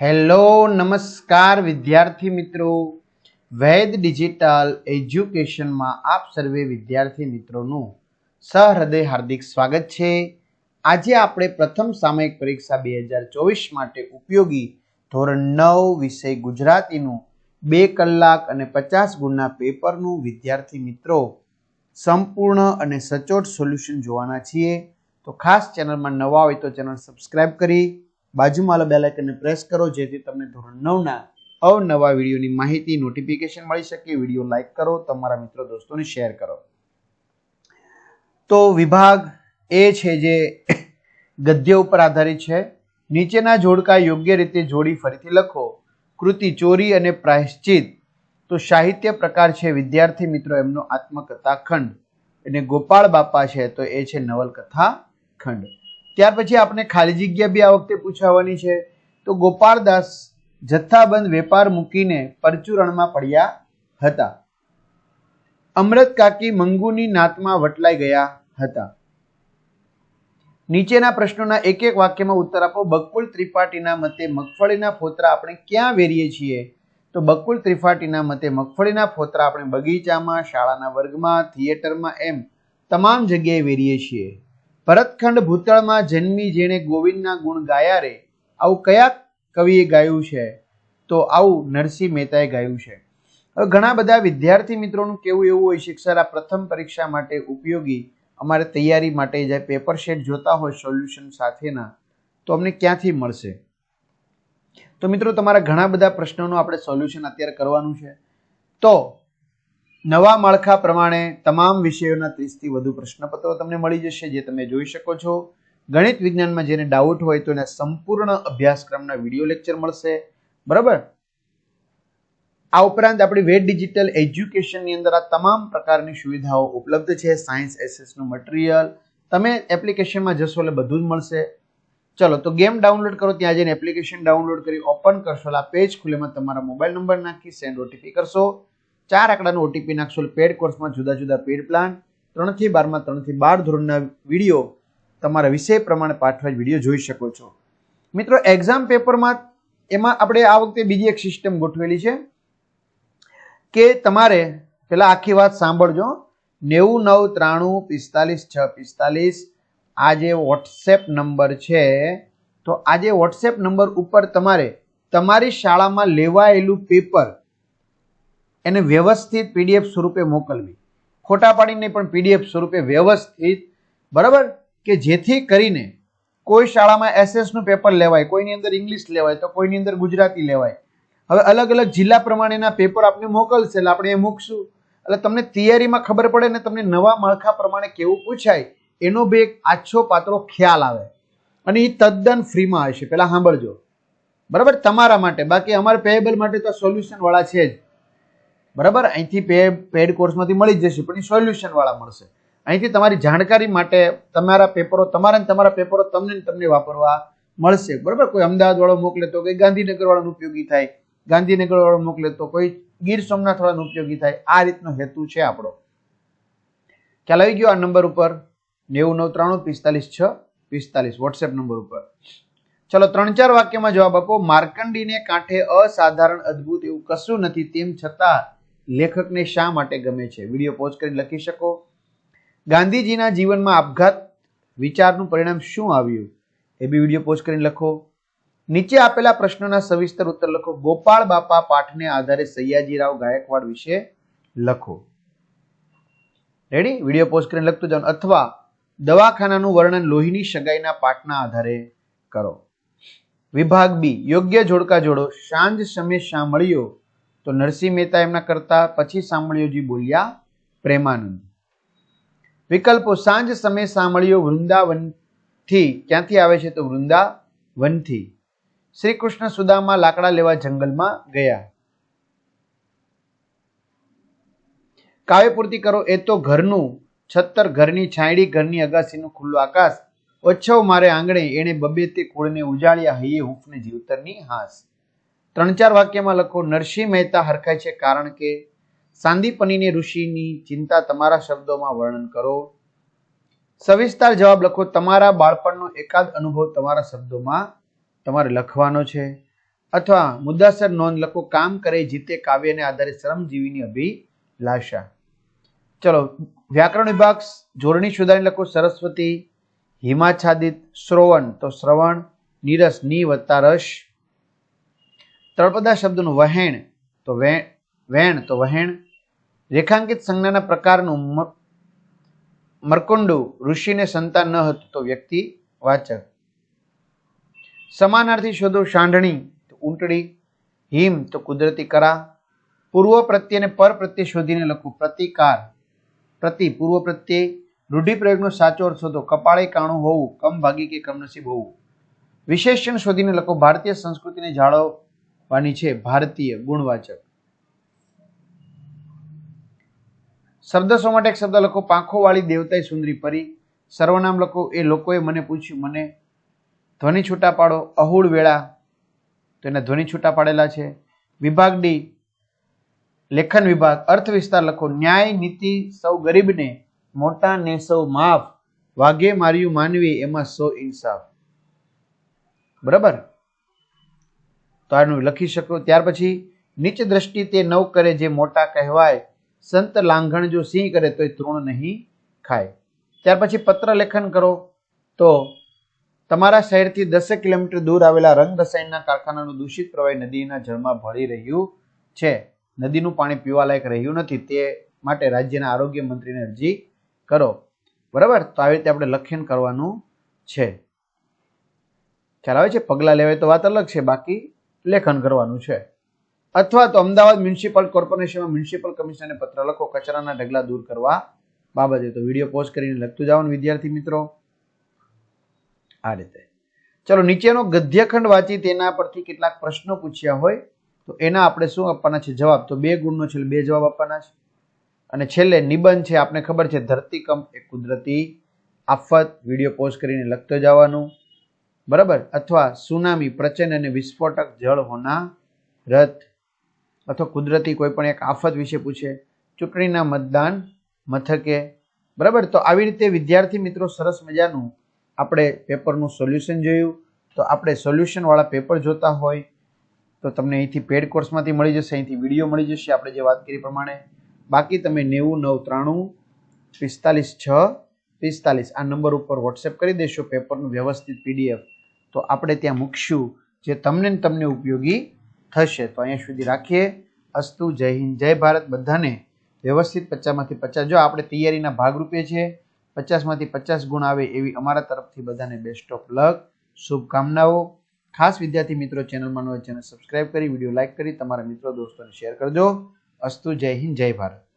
Hello, નમસ્કાર વિદ્યાર્થી મિત્રો. વૈદ ડિજિટલ એજ્યુકેશનમાં આપ સર્વે વિદ્યાર્થી મિત્રોનું સહૃદય હાર્દિક સ્વાગત છે. આજે આપણે પ્રથમ સામયિક પરીક્ષા બે હજાર ચોવીસ માટે ઉપયોગી ધોરણ નવ વિષય ગુજરાતીનું બે કલાક અને પચાસ ગુણના પેપરનું વિદ્યાર્થી મિત્રો સંપૂર્ણ અને સચોટ સોલ્યુશન જોવાના છીએ. તો ખાસ ચેનલમાં નવા હોય તો ચેનલ સબસ્ક્રાઈબ કરી બાજુમાં બેલ આઇકનને પ્રેસ કરો, જેથી તમને ધોરણ નવના અવનવા વિડીયોની માહિતી નોટિફિકેશન મળી શકે. વીડિયો લાઇક કરો, તમારા મિત્રો દોસ્તોને શેર કરો. તો વિભાગ એ છે જે ગદ્ય ઉપર આધારિત છે. નીચેના જોડકા યોગ્ય રીતે જોડી ફરીથી લખો. કૃતિ, ચોરી અને પ્રાયશ્ચિત. તો સાહિત્ય પ્રકાર છે, વિદ્યાર્થી મિત્રો, એમનો આત્મકથા ખંડ અને ગોપાળ બાપા છે, તો એ છે નવલકથા ખંડ ત્યાર પછી આપણે ખાલી જગ્યા બી આ વખતે પૂછાવાની છે. તો ગોપાળદાસ જથ્થાબંધ વેપાર મૂકીને પરચુરણમાં પડ્યા હતા. અમૃત કાકી મંગુની નાતમાં વટલાઈ ગયા હતા. નીચેના પ્રશ્નોના એક એક વાક્યમાં ઉત્તર આપો. બકુલ ત્રિપાઠીના મતે મગફળીના ફોતરા આપણે ક્યાં વેરીએ છીએ? તો બકુલ ત્રિપાઠીના મતે મગફળીના ફોતરા આપણે બગીચામાં, શાળાના વર્ગમાં, થિયેટરમાં એમ તમામ જગ્યાએ વેરીએ છીએ. ભરતખંડ ભૂતળમાં જન્મી જેણે ગોવિંદના ગુણ ગાયા રે, આવું કયા કવિએ ગાયું છે? તો આવું નરસિંહ મહેતાએ ગાયું છે. ઘણા બધા વિદ્યાર્થી મિત્રોનું કેવું એવું હોય સર, આ પ્રથમ પરીક્ષા માટે ઉપયોગી અમારે તૈયારી માટે જે પેપર શેટ જોતા હોય સોલ્યુશન સાથેના, તો અમને ક્યાંથી મળશે? તો મિત્રો, તમારા ઘણા બધા પ્રશ્નોનું આપણે સોલ્યુશન અત્યારે કરવાનું છે. તો નવા માળખા પ્રમાણે તમામ વિષયોના ત્રીસથી વધુ પ્રશ્નપત્રો તમને મળી જશે, જે તમે જોઈ શકો છો. ગણિત વિજ્ઞાનમાં જેને ડાઉટ હોય તો એને સંપૂર્ણ અભ્યાસક્રમના વીડિયો લેક્ચર મળશે. બરાબર? આ ઉપરાંત આપણી વેટ ડિજિટલ એજ્યુકેશનની અંદર આ તમામ પ્રકારની સુવિધાઓ ઉપલબ્ધ છે. સાયન્સ એસેસનું મટીરિયલ તમે એપ્લિકેશનમાં જશો એટલે બધું જ મળશે. ચલો, તો ગેમ ડાઉનલોડ કરો. ત્યાં જઈને એપ્લિકેશન ડાઉનલોડ કરી ઓપન કરશો. એટલે આ પેજ ખુલેમાં તમારા મોબાઈલ નંબર નાખી સેન્ડ ઓટીપી કરશો. ચાર આંકડાનો ઓટીપી નાખશો એટલે પેડ કોર્સમાં જુદા જુદા પેડ પ્લાન ત્રણથી બારમાં ત્રણથી બાર ધોરણના વીડિયો તમારા વિષય પ્રમાણે પાઠવા વીડિયો જોઈ શકો છો. મિત્રો એક્ઝામ પેપરમાં એમાં આપણે આ વખતે બીજી એક સિસ્ટમ ગોઠવેલી છે કે તમારે પેલા આખી વાત સાંભળજો. નેવું, નવ, ત્રાણું, પિસ્તાલીસ, છ, પિસ્તાલીસ. આ જે વોટ્સએપ નંબર છે, તો આ જે વોટ્સએપ નંબર ઉપર તમારે તમારી શાળામાં લેવાયેલું પેપર એને વ્યવસ્થિત પીડીએફ સ્વરૂપે મોકલવી. ખોટા પાડીને પણ પીડીએફ સ્વરૂપે વ્યવસ્થિત. બરાબર? કે જેથી કરીને કોઈ શાળામાં એસએસનું પેપર લેવાય, કોઈની અંદર ઇંગ્લિશ લેવાય, તો કોઈની અંદર ગુજરાતી લેવાય. હવે અલગ અલગ જિલ્લા પ્રમાણેના પેપર આપણે મોકલશે, એટલે આપણે એ મૂકશું. એટલે તમને તૈયારીમાં ખબર પડે ને તમને નવા માળખા પ્રમાણે કેવું પૂછાય, એનો બી એક આછો પાત્રો ખ્યાલ આવે. અને એ તદ્દન ફ્રીમાં હશે. પેલા સાંભળજો. બરાબર? તમારા માટે. બાકી અમારે પેએબલ માટે તો સોલ્યુશન વાળા છે જ. બરાબર? અહીંથી પેડ કોર્સમાંથી મળી જશે, પણ એ સોલ્યુશનવાળા મળશે. અહીંથી તમારી જાણકારી માટે તમારા પેપરો તમારા તમારા પેપરો તમને તમને વાપરવા મળશે. બરાબર? કોઈ અમદાવાદ વાળો મોકલે તો, કોઈ ગાંધીનગરવાળાનો ઉપયોગી થાય, ગાંધીનગરવાળો મોકલે તો, કોઈ ગીર સોમનાથવાળાનો ઉપયોગી થાય, આ રીતનો હેતુ છે આપણો. ખ્યાલ આવી ગયો આ નંબર ઉપર? નેવું નવ ત્રાણું પિસ્તાલીસ છ, પિસ્તાલીસ વોટ્સએપ નંબર ઉપર. ચલો, ત્રણ ચાર વાક્યમાં જવાબ આપો. માર્કંડીને કાંઠે અસાધારણ, અદ્ભુત એવું કશું નથી તેમ છતાં લેખકને શા માટે ગમે છે? વીડિયો પોઝ કરી લખી શકો. ગાંધીજીના જીવનમાં આપઘાત વિચારનું પરિણામ શું આવ્યું? એ બી વીડિયો પોઝ કરીને લખો. નીચે આપેલા પ્રશ્નોના સવિસ્તર ઉત્તર લખો. ગોપાળ બાપા પાઠને આધારે સૈયાજીરાવ ગાયકવાડ વિશે લખો. રેડી વીડિયો પોસ્ટ કરીને લખતું જાઓ. અથવા દવાખાનાનું વર્ણન લોહીની સગાઈના પાઠના આધારે કરો. વિભાગ બી. યોગ્ય જોડકા જોડો. સાંજ સમય સાંભળ્યો તો નરસિંહ મહેતા એમના કરતા પછી સાંભળ્યોજી બોલ્યા, પ્રેમાનંદ, વિકલ્પો સાંજ સમય સાંભળ્યો વૃંદાવનથી ક્યાંથી આવે છે તો વૃંદાવનથી. શ્રી કૃષ્ણ સુદામા લાકડા લેવા જંગલમાં ગયા. કાવ્ય પૂર્તિ કરો, એ તો ઘરનું, છત્તર ઘરની છાંયડી ઘરની અગાસીનું ખુલ્લું આકાશ. ઓછવ મારે આંગણે, એણે બબે તે કુળને ઉજાળ્યા, હૈયે હૂંફને જીવતરની હાસ. ત્રણ ચાર વાક્યમાં લખો, નરસિંહ મહેતા હરખાય છે કારણ કે સાંદીપનીની ઋષિની ચિંતા તમારા શબ્દોમાં વર્ણન કરો. સવિસ્તાર જવાબ લખો, તમારા બાળપણનો એકાદ અનુભવ તમારા શબ્દોમાં તમારે લખવાનો છે. અથવા મુદ્દાસર નોંધ લખો, કામ કરે, જીતે, કાવ્યને આધારે શ્રમજીવીની અભિલાષા. ચલો, વ્યાકરણ વિભાગ જોડણી સુધારી લખો, સરસ્વતી, હિમાચ્છાદિત શ્રોવણ. તો શ્રવણ, નીરસ, ની વત્તા રસ. તળપદા શબ્દનું વહેણ તો વેણ તો વહેણ. રેખાંકિત સંજ્ઞાના પ્રકારનું મરકુંડુ ઋષિને સંતાન ન હતું તો વ્યક્તિ વાચક. સમાનાર્થી શોધો સાંઢણી તો ઊંટડી, હિમ તો કુદરતી કરા. પૂર્વ પ્રત્યે પર પ્રત્યે શોધીને લખવું પ્રતિકાર. પ્રતિ પૂર્વ પ્રત્યે રૂઢિપ્રયોગનો સાચો અર્થ શોધો કપાળે કાણું હોવું, કમ ભાગી કે કમનસીબ હોવું. વિશેષણ શોધીને લખો ભારતીય સંસ્કૃતિને જાળવવાની છે ભારતીય ગુણવાચક. શબ્દશો માટે એક શબ્દ લખો પાંખો વાળી દેવતાએ સુંદરી પરી. સર્વનામ લખો, એ લોકોએ મને પૂછ્યું, મને ધ્વનિ છૂટા પાડો, અહુળ વેળા. તો એના ધ્વનિ છૂટા પાડેલા છે. વિભાગ ડી, લેખન વિભાગ, અર્થ વિસ્તાર લખો, ન્યાય, નીતિ, સૌ ગરીબને, મોટા ને સૌ માફ. વાગે માર્યું માનવી, એમાં સો ઇન્સાફ. બરાબર? તો આનું લખી શકો. ત્યાર પછી નીચ દ્રષ્ટિ તે નવ કરે જે મોટા કહેવાય. સંત લાંઘણ જો સિંહ કરે તો એ તૃણ નહીં ખાય. ત્યાર પછી પત્ર લેખન કરો. તો તમારા શહેરથી દસેક કિલોમીટર દૂર આવેલા રંગ રસાયણના કારખાનાનું દૂષિત પ્રવાહી નદીના જળમાં ભળી રહ્યું છે. નદીનું પાણી પીવાલાયક રહ્યું નથી. તે માટે રાજ્યના આરોગ્ય મંત્રીને અરજી કરો. બરાબર? તો આવી રીતે આપણે લખન કરવાનું છે. ખ્યાલ આવે છે? પગલાં લેવાય તો વાત અલગ છે. બાકી લેખન કરવાનું છે. અથવા તો અમદાવાદ મ્યુનિસિપલ કોર્પોરેશનમાં મ્યુનિસિપલ કમિશનરને પત્ર લખો, કચરાના ઢગલા દૂર કરવા બાબતે. તો વીડિયો પોઝ કરીને લખતું જવાનું વિદ્યાર્થી મિત્રો. આ રીતે. ચલો, નીચેનો ગદ્યખંડ વાંચી તેના પરથી કેટલાક પ્રશ્નો પૂછ્યા હોય, તો એના આપણે શું આપવાના છે? જવાબ. તો બે ગુણનો છે બે જવાબ આપવાના છે. અને છેલ્લે નિબંધ છે, આપને ખબર છે, ધરતીકંપ એ કુદરતી આફત. વીડિયો પોઝ કરીને લખતો જવાનું. બરાબર? અથવા સુનામી, પ્રચંડ અને વિસ્ફોટક જળ હોના રથ અથવા કુદરતી કોઈ પણ એક આફત વિશે પૂછે, ચૂંટણીના મતદાન મથકે. બરાબર? તો આવી રીતે વિદ્યાર્થી મિત્રો સરસ મજાનું આપણે પેપરનું સોલ્યુશન જોયું. તો આપણે સોલ્યુશનવાળા પેપર જોતા હોય, તો તમને અહીંથી પેડ કોર્સમાંથી મળી જશે, અહીંથી વીડિયો મળી જશે, આપણે જે વાત કરી પ્રમાણે. બાકી તમે નેવું, નવ, ત્રાણું, પિસ્તાલીસ, છ, પિસ્તાલીસ, આ નંબર ઉપર વોટ્સએપ કરી દેશો, પેપરનું વ્યવસ્થિત પીડીએફ. તો આપણે ત્યાં મૂકશું જે તમને તમને ઉપયોગી થશે. તો અહીંયા સુધી રાખીએ. અસ્તુ, જય હિન્દ, જય ભારત. બધાને વ્યવસ્થિત પચાસમાંથી પચાસ. જો આપણે તૈયારીના ભાગરૂપે છે, પચાસમાંથી પચાસ ગુણ આવે એવી અમારા તરફથી બધાને બેસ્ટ ઓફ લક શુભકામનાઓ. ખાસ વિદ્યાર્થી મિત્રો ચેનલમાં નવા ચેનલ સબસ્ક્રાઇબ કરી વીડિયો લાઇક કરી, તમારા મિત્રો, દોસ્તોને શેર કરજો. અસ્તુ, જય હિન્દ, જય ભારત.